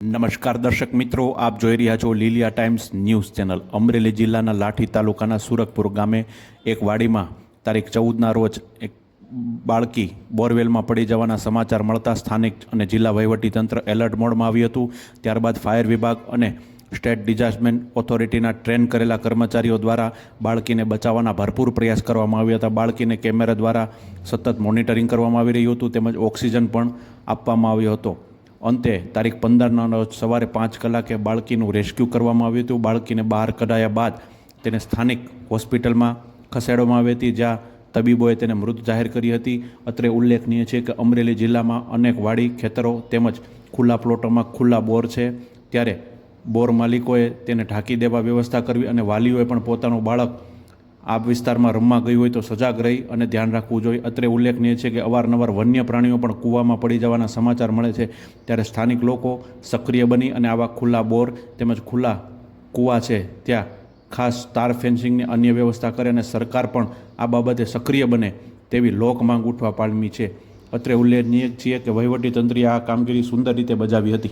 નમસ્કાર દર્શક મિત્રો, આપ જોઈ રહ્યા છો Liliya Times News channel. Amreli જિલ્લાના લાઠી તાલુકાના સુરતપુર ગામે એક વાડીમાં તારીખ ચૌદના રોજ એક બાળકી બોરવેલમાં પડી જવાના સમાચાર મળતા સ્થાનિક અને જિલ્લા વહીવટીતંત્ર એલર્ટ મોડમાં આવ્યું હતું. ત્યારબાદ ફાયર વિભાગ અને સ્ટેટ ડિઝાસ્ટમેન્ટ ઓથોરિટીના ટ્રેન કરેલા કર્મચારીઓ દ્વારા બાળકીને બચાવવાના ભરપૂર પ્રયાસ કરવામાં આવ્યા હતા. બાળકીને કેમેરા દ્વારા સતત મોનિટરિંગ કરવામાં આવી રહ્યું હતું, તેમજ ઓક્સિજન પણ આપવામાં આવ્યો હતો. અંતે તારીખ પંદરના સવારે પાંચ કલાકે બાળકીનું રેસ્ક્યુ કરવામાં આવ્યું હતું. બાળકીને બહાર કઢાયા બાદ તેને સ્થાનિક હોસ્પિટલમાં ખસેડવામાં આવી હતી, જ્યાં તબીબોએ તેને મૃત જાહેર કરી હતી. અત્રે ઉલ્લેખનીય છે કે અમરેલી જિલ્લામાં અનેક વાડી, ખેતરો તેમજ ખુલ્લા પ્લોટોમાં ખુલ્લા બોર છે. ત્યારે બોર માલિકોએ તેને ઢાંકી દેવા વ્યવસ્થા કરવી અને વાલીઓએ પણ પોતાનું બાળક આ વિસ્તારમાં રમવા ગઈ હોય તો સજાગ રહી અને ધ્યાન રાખવું જોઈએ. અત્રે ઉલ્લેખનીય છે કે અવારનવાર વન્ય પ્રાણીઓ પણ કૂવામાં પડી જવાના સમાચાર મળે છે. ત્યારે સ્થાનિક લોકો સક્રિય બની અને આવા ખુલ્લા બોર તેમજ ખુલ્લા કૂવા છે ત્યાં ખાસ તાર ફેન્સિંગની અન્ય વ્યવસ્થા કરે અને સરકાર પણ આ બાબતે સક્રિય બને તેવી લોક માંગ ઉઠવા પામી છે. અત્રે ઉલ્લેખનીય છીએ કે વહીવટી તંત્રે આ કામગીરી સુંદર રીતે બજાવી હતી.